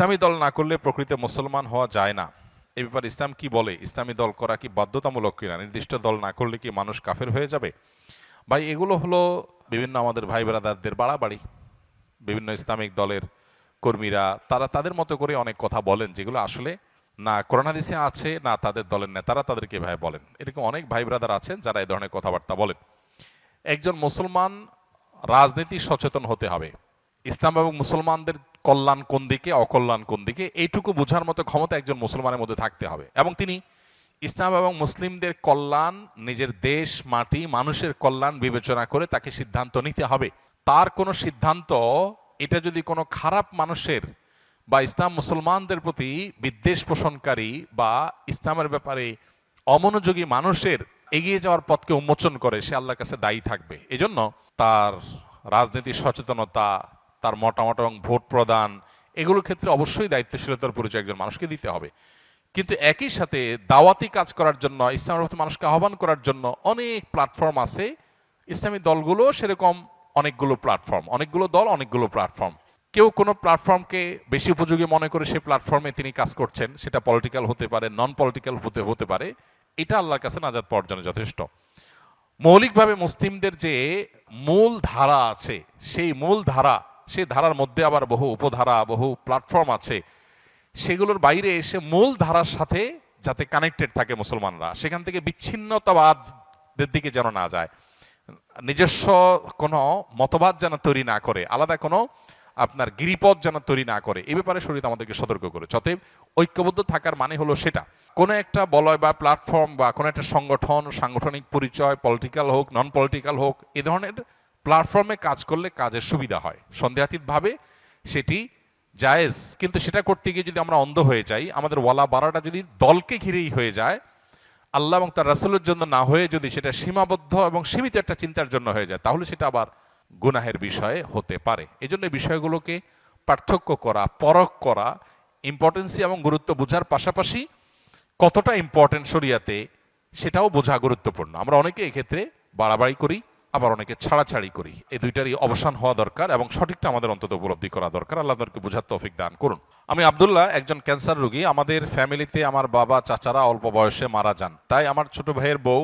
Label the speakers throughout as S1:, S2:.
S1: ইসলামী দল না করলে প্রকৃত মুসলমান হওয়া যায় না। এ ব্যাপারে ইসলাম কি বলে? ইসলামী দল করা কি বাধ্যতামূলক কিনা? নির্দিষ্ট দল না করলে কি মানুষ কাফের হয়ে যাবে? ভাই, এগুলো হলো বিভিন্ন আমাদের ভাই ব্রাদারদের বাড়াবাড়ি। বিভিন্ন ইসলামিক দলের কর্মীরা, তারা তাদের মতো করে অনেক কথা বলেন, যেগুলো আসলে না কোরআন হাদিসে আছে, না তাদের দলের নেতারা তাদেরকে ভাই বলেন। এরকম অনেক ভাই ব্রাদার আছেন যারা এই ধরনের কথাবার্তা বলেন। একজন মুসলমান রাজনীতি সচেতন হতে হবে। ইসলাম এবং মুসলমানদের কল্যাণ কোন দিকে, অকল্যাণ কোন দিকে, এইটুকু বোঝার মতো ক্ষমতা একজন মুসলমানের মধ্যে থাকতে হবে। এবং তিনি ইসলাম এবং মুসলিমদের কল্যাণ, নিজের দেশ, মাটি, মানুষের কল্যাণ বিবেচনা করে তাকে সিদ্ধান্ত নিতে হবে। তার কোনো সিদ্ধান্ত, এটা যদি কোনো খারাপ মানুষের বা ইসলাম মুসলমানদের প্রতি বিদ্বেষ পোষণকারী বা ইসলামের ব্যাপারে অমনোযোগী মানুষের এগিয়ে যাওয়ার পথকে উন্মোচন করে, সে আল্লাহর কাছে দায়ী থাকবে। এজন্য তার রাজনীতির সচেতনতা তার মতামত এবং ভোট প্রদান, এগুলোর ক্ষেত্রে অবশ্যই দায়িত্বশীলতার পরিচয় একজন মানুষকে দিতে হবে। কিন্তু একই সাথে দাওয়াতি কাজ করার জন্য ইসলামের প্রতি মানুষকে আহ্বান করার জন্য অনেক প্ল্যাটফর্ম আছে। ইসলামী দলগুলো সেরকম অনেকগুলো প্ল্যাটফর্ম অনেকগুলো দল অনেকগুলো প্ল্যাটফর্ম কেউ কোনো প্ল্যাটফর্মকে বেশি উপযোগী মনে করে সেই প্ল্যাটফর্মে তিনি কাজ করছেন, সেটা পলিটিক্যাল হতে পারে নন পলিটিক্যাল হতে হতে পারে, এটা আল্লাহর কাছে নাজাত পাওয়ার জন্য যথেষ্ট। মৌলিকভাবে মুসলিমদের যে মূল ধারা আছে, সেই মূল ধারা সেই ধারার মধ্যে আবার বহু উপধারা, বহু প্ল্যাটফর্ম আছে। সেগুলোর বাইরে এসে মূল ধারার সাথে যাতে কানেক্টেড থাকে মুসলমানরা, সেখান থেকে বিচ্ছিন্নতাবাদের দিকে যেন না যায়। নিজস্ব কোনো মতবাদ যেন তৈরি না করে, আলাদা কোনো আপনার গিরিপথ যেন তৈরি না করে, এ ব্যাপারে শরীর আমাদেরকে সতর্ক করে অতএব ঐক্যবদ্ধ থাকার মানে হলো সেটা। কোনো একটা বলয় বা প্ল্যাটফর্ম বা কোনো একটা সংগঠন, সাংগঠনিক পরিচয় পলিটিক্যাল হোক নন পলিটিক্যাল হোক, এ ধরনের প্ল্যাটফর্মে কাজ করলে কাজের সুবিধা হয়। সন্দেহাতীতভাবে সেটি জায়েজ। কিন্তু সেটা করতে গিয়ে যদি আমরা অন্ধ হয়ে যাই, আমাদের ওয়ালা বাড়াটা যদি দলকে ঘিরেই হয়ে যায়, আল্লাহ এবং তার রাসুলের জন্য না হয়ে যদি সেটা সীমাবদ্ধ এবং সীমিত একটা চিন্তার জন্য হয়ে যায়, তাহলে সেটা আবার গুনাহের বিষয়ে হতে পারে। এই জন্য বিষয়গুলোকে পার্থক্য করা, পরখ করা ইম্পর্টেন্সি এবং গুরুত্ব বোঝার পাশাপাশি কতটা ইম্পর্টেন্ট শরিয়াতে সেটাও বোঝা গুরুত্বপূর্ণ। আমরা অনেকে এক্ষেত্রে বাড়াবাড়ি করি আবার অনেকে ছাড়াছাড়ি করি। এই দুইটারই অবসান হওয়া দরকার এবং সঠিকটা আমাদের অন্তত উপলব্ধি করা দরকার। আল্লাহ তাদেরকে বোঝার তৌফিক দান করুন। আমি আব্দুল্লাহ একজন ক্যান্সার রোগী। আমাদের ফ্যামিলিতে আমার বাবা, চাচারা অল্প বয়সে মারা যান। তাই আমার ছোট ভাইয়ের বউ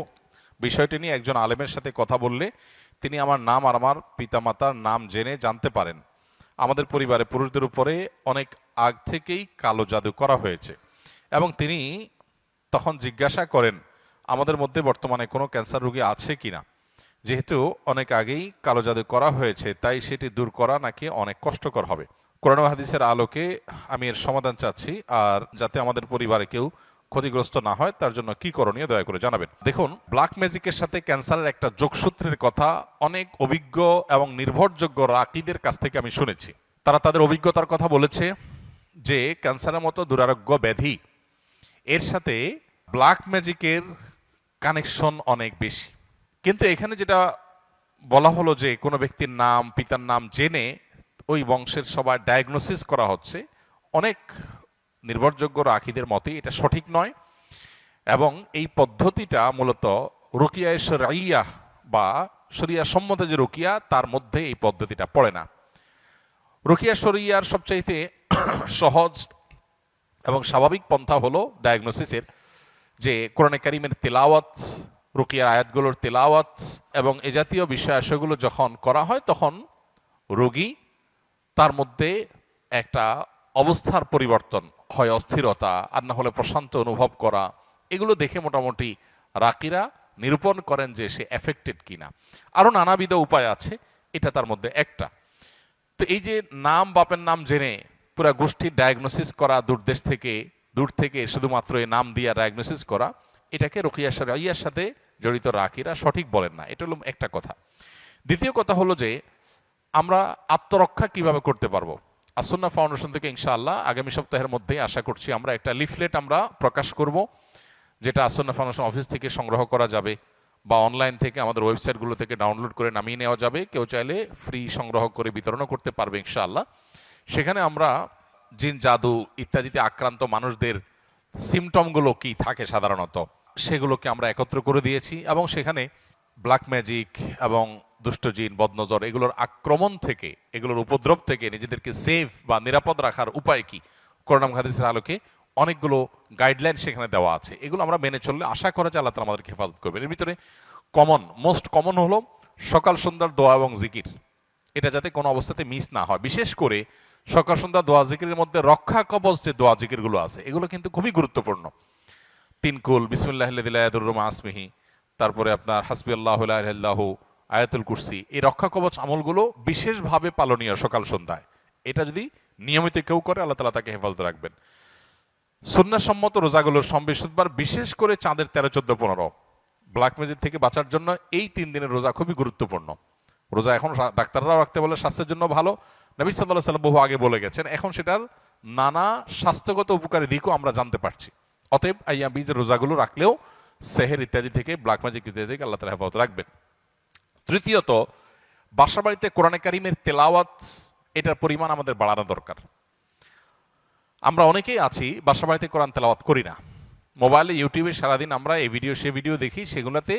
S1: বিষয়টি নিয়ে একজন আলেমের সাথে কথা বললে তিনি আমার নাম আর আমার পিতামাতার নাম জেনে জানতে পারেন। আমাদের পরিবারে পুরুষদের উপরে অনেক আগ থেকেই কালো জাদু করা হয়েছে এবং তিনি তখন জিজ্ঞাসা করেন, আমাদের মধ্যে বর্তমানে কোনো ক্যান্সার রোগী আছে কিনা? যেহেতু অনেক আগেই কালো জাদু করা হয়েছে, তাই সেটি দূর করা নাকি অনেক কষ্টকর হবে। কোরআন হাদিসের আলোকে আমি এর সমাধান চাচ্ছি, আর যাতে আমাদের পরিবারে কেউ ক্ষতিগ্রস্ত না হয়, তার জন্য কি করণীয় দয়া করে জানাবেন। দেখুন ব্ল্যাক ম্যাজিকের সাথে ক্যান্সারের একটা যোগসূত্রের কথা অনেক অভিজ্ঞ এবং নির্ভরযোগ্য রাকিদের কাছ থেকে আমি শুনেছি। তারা তাদের অভিজ্ঞতার কথা বলেছে যে, ক্যান্সারের মতো দুরারোগ্য ব্যাধি, এর সাথে ব্ল্যাক ম্যাজিকের কানেকশন অনেক বেশি। কিন্তু এখানে যেটা বলা হলো যে কোনো ব্যক্তির নাম, পিতার নাম জেনে ওই বংশের সবার ডায়াগনোসিস করা হচ্ছে, অনেক নির্ভরযোগ্য রাখিদের মতে এটা সঠিক নয় এবং এই পদ্ধতিটা মূলত রুকিয়া বা শরিয়া সম্মত যে রুকিয়া, তার মধ্যে এই পদ্ধতিটা পড়ে না। রুকিয়া শরিয়ার সবচাইতে সহজ এবং স্বাভাবিক পন্থা হলো ডায়াগনোসিসের যে কোরআনে কারিমের তেলাওয়াত রুকিয়ার আয়াতগুলোর তেলাওয়াত এবং এ জাতীয় বিষয় আশয়গুলো যখন করা হয়, তখন রোগী তার মধ্যে একটা অবস্থার পরিবর্তন হয়, অস্থিরতা, আর না হলে প্রশান্ত অনুভব করা, এগুলো দেখে মোটামুটি রাকিরা নিরূপণ করেন যে সে এফেক্টেড কিনা। আরও নানাবিধ উপায় আছে, এটা তার মধ্যে একটা। তো এই যে নাম, বাপের নাম জেনে পুরা গোষ্ঠীর ডায়াগনোসিস করা দূরদেশ থেকে, দূর থেকে শুধুমাত্র এই নাম দিয়ে ডায়াগনোসিস করা, এটাকে রকিয়া ইয়ার সাথে জড়িত রাকিরা সঠিক বলেন না, এটা হলো একটা কথা। দ্বিতীয় কথা হলো যে, আমরা আত্মরক্ষা কীভাবে করতে পারব? আসন্না ফাউন্ডেশন থেকে ইনশাআল্লাহ আগামী সপ্তাহের মধ্যেই আশা করছি আমরা একটা লিফলেট আমরা প্রকাশ করব, যেটা আসন্না ফাউন্ডেশন অফিস থেকে সংগ্রহ করা যাবে বা অনলাইন থেকে আমাদের ওয়েবসাইটগুলো থেকে ডাউনলোড করে নামিয়ে নেওয়া যাবে। কেউ চাইলে ফ্রি সংগ্রহ করে বিতরণও করতে পারবে ইনশাআল্লাহ। সেখানে আমরা জিন, জাদু ইত্যাদিতে আক্রান্ত মানুষদের সিমটমগুলো কি থাকে সাধারণত? সেগুলোকে আমরা একত্র করে দিয়েছি এবং সেখানে ব্ল্যাক ম্যাজিক এবং দুষ্টজিন বদনজর এগুলোর আক্রমণ থেকে, এগুলোর উপদ্রব থেকে নিজেদেরকে সেফ বা নিরাপদ রাখার উপায় কি? করোনাম হাদিসের আলোকে অনেকগুলো গাইডলাইন সেখানে দেওয়া আছে। এগুলো আমরা মেনে চললে আশা করা যায় আল্লাহ তালা আমাদেরকে হেফাজত করবেন। এর ভিতরে কমন মোস্ট কমন হলো সকাল সন্ধ্যার দোয়া এবং জিকির। এটা যাতে কোনো অবস্থাতে মিস না হয়। বিশেষ করে সকাল সন্ধ্যা দোয়া, জিকিরের মধ্যে রক্ষা কবচ যে দোয়া, জিকিরগুলো আছে, এগুলো কিন্তু খুবই গুরুত্বপূর্ণ। তিনকুল বিসমুল্লাহ আসমিহি তারপরে আপনার হাসবি আল্লাহ আল্লাহ আয়াতুল কুরসি। এই রক্ষা কবচ আমলগুলো বিশেষভাবে পালনীয় সকাল সন্ধ্যায়। এটা যদি নিয়মিত কেউ করে, আল্লাহ তালা তাকে হেফাজত রাখবেন। সন্ন্যাসম্মত রোজাগুলোর সম্বিশুদ্ধবার, বিশেষ করে চাঁদের তেরো, চোদ্দ, পনেরো। ব্ল্যাক ম্যাজিক থেকে বাঁচার জন্য এই তিন দিনের রোজা খুবই গুরুত্বপূর্ণ। রোজা এখন ডাক্তাররাও রাখতে বলে স্বাস্থ্যের জন্য ভালো। নবী সাল্লাহ সাল্লাম বহু আগে বলে গেছেন, এখন সেটার নানা স্বাস্থ্যগত উপকারী দিকও আমরা জানতে পারছি। অতএব আইয়া বীজের রোজাগুলো রাখলেও সেহের ইত্যাদি থেকে ব্ল্যাক ম্যাজিক ইত্যাদি থেকে আল্লাহ তালা হেফাজত রাখবেন তৃতীয়ত বাসা বাড়িতে কোরআনে কারিমের তেলাওয়াত, এটার পরিমাণ আমাদের বাড়ানো দরকার। আমরা অনেকেই আছি বাসা বাড়িতে কোরআন তেলাওয়াত করি না। মোবাইলে, ইউটিউবে সারাদিন আমরা এই ভিডিও সে ভিডিও দেখি, সেগুলোতে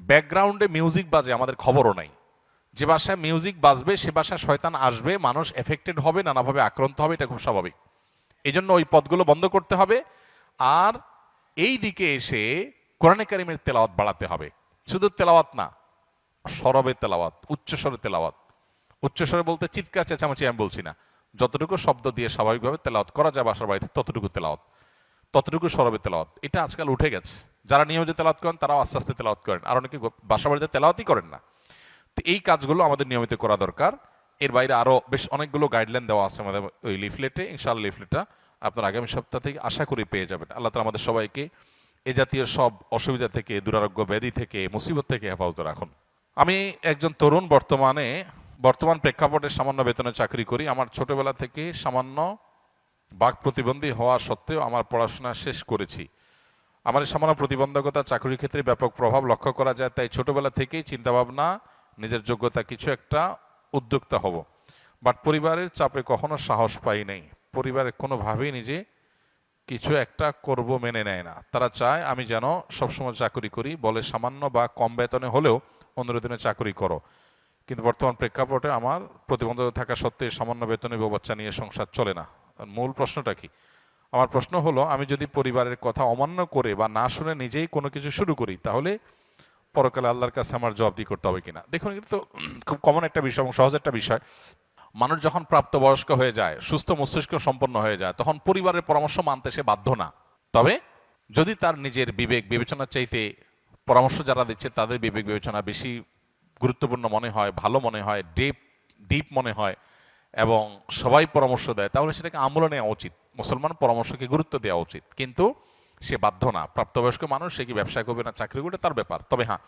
S1: ব্যাকগ্রাউন্ডে মিউজিক বাজে, আমাদের খবরও নাই। যে বাসায় মিউজিক বাজবে, সে বাসায় শয়তান আসবে, মানুষ এফেক্টেড হবে, নানাভাবে আক্রান্ত হবে, এটা খুব স্বাভাবিক। এই জন্য ওই পদগুলো বন্ধ করতে হবে। আর এই দিকে এসে কোরআনে কারিমের তেলাওয়াত বাড়াতে হবে। শুধু তেলাওয়াত না, সরবে তেলাওয়াত উচ্চস্বরে তেলাওয়াত। উচ্চস্বরে বলতে চিৎকার, চেঁচামেচি আমি বলছি না। যতটুকু শব্দ দিয়ে স্বাভাবিকভাবে তেলাওয়াত করা যায় বাসার বাড়িতে, ততটুকু তেলাওয়াত। ততটুকু সরবে তেলাওয়াত। এটা আজকাল উঠে গেছে। যারা নিয়মিত তেলাওয়াত করেন, তারাও আস্তে আস্তে তেলাওয়াত করেন। আর অনেকে বাসা বাড়িতে তেলাওয়াতই করেন না। তো এই কাজগুলো আমাদের নিয়মিত করা দরকার। এর বাইরে আরও বেশ অনেকগুলো গাইডলাইন দেওয়া আছে আমাদের ওই লিফলেটে ইনশাআল্লাহ লিফলেটটা আপনার আগামী সপ্তাহ থেকে আশা করি পেয়ে যাবেন। আল্লাহ তালা আমাদের সবাইকে এ জাতীয় সব অসুবিধা থেকে, দুরারোগ্য ব্যাধি থেকে, মুসিবত থেকে হেফাজত রাখুন। আমি একজন তরুণ বর্তমানে, বর্তমান প্রেক্ষাপটে সামান্য বেতনে চাকরি করি। আমার ছোটবেলা থেকে সামান্য বাক প্রতিবন্ধী হওয়া সত্ত্বেও আমার পড়াশোনা শেষ করেছি। আমার সামান্য প্রতিবন্ধকতা চাকরির ক্ষেত্রে ব্যাপক প্রভাব লক্ষ্য করা যায়, তাই ছোটবেলা থেকেই চিন্তাভাবনা, নিজের যোগ্যতা কিছু একটা উদ্যোক্তা হব। বাট পরিবারের চাপে কখনো সাহস পাই নাই। পরিবারের কোনোভাবেই নিজে কিছু একটা করব মেনে নেয় না। তারা চায় আমি যেন সবসময় চাকরি করি, বলে সামান্য বা কম বেতনে হলেও অন্য দিনে চাকরি করো। কিন্তু বর্তমান প্রেক্ষাপটে আমার প্রতিবন্ধকতা থাকা সত্ত্বে সামান্য বেতনে বাচ্চা নিয়ে সংসার চলে না। মূল প্রশ্নটা কি? আমার প্রশ্ন হলো, আমি যদি পরিবারের কথা অমান্য করে বা না শুনে নিজেই কোনো কিছু শুরু করি, তাহলে পরকালে আল্লাহর কাছে আমার জবাবদি করতে হবে কিনা? দেখুন, এটা তো খুব কমন একটা বিষয় এবং সহজ একটা বিষয়। মানুষ যখন প্রাপ্তবয়স্ক হয়ে যায়, সুস্থ মস্তিষ্ক সম্পন্ন হয়ে যায়, তখন পরিবারের পরামর্শ মানতে সে বাধ্য না। তবে যদি তার নিজের বিবেক বিবেচনার চাইতে পরামর্শ যারা দিচ্ছে, তাদের বিবেক বিবেচনা বেশি গুরুত্বপূর্ণ মনে হয়, ভালো মনে হয় ডিপ ডিপ মনে হয়, এবং সবাই পরামর্শ দেয়, তাহলে সেটাকে আমলে নেওয়া উচিত। মুসলমান পরামর্শকে গুরুত্ব দেওয়া উচিত। কিন্তু সে বাধ্য না। প্রাপ্তবয়স্ক মানুষ, সে কি ব্যবসা করবে না, চাকরি করবে, তার ব্যাপার। তবে হ্যাঁ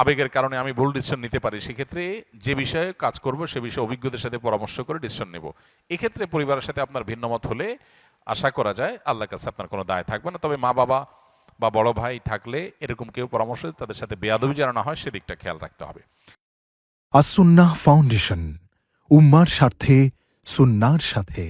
S1: আবেগের কারণে আমি ভুল ডিসিশন নিতে পারি, সেক্ষেত্রে যে বিষয়ে কাজ করব, সে বিষয়ে অভিজ্ঞদের সাথে পরামর্শ করে ডিসিশন নেব। এক্ষেত্রে পরিবারের সাথে আপনার ভিন্নমত হলে আশা করা যায় আল্লাহর কাছে আপনার কোনো দায় থাকবে না। তবে মা বাবা বা বড় ভাই থাকলে এরকম কেউ পরামর্শ তাদের সাথে বেয়াদবি যেন না হয়, সেদিকটা খেয়াল রাখতে হবে।
S2: আসুন্নাহ ফাউন্ডেশন, উম্মার স্বার্থে, সুন্নার সাথে।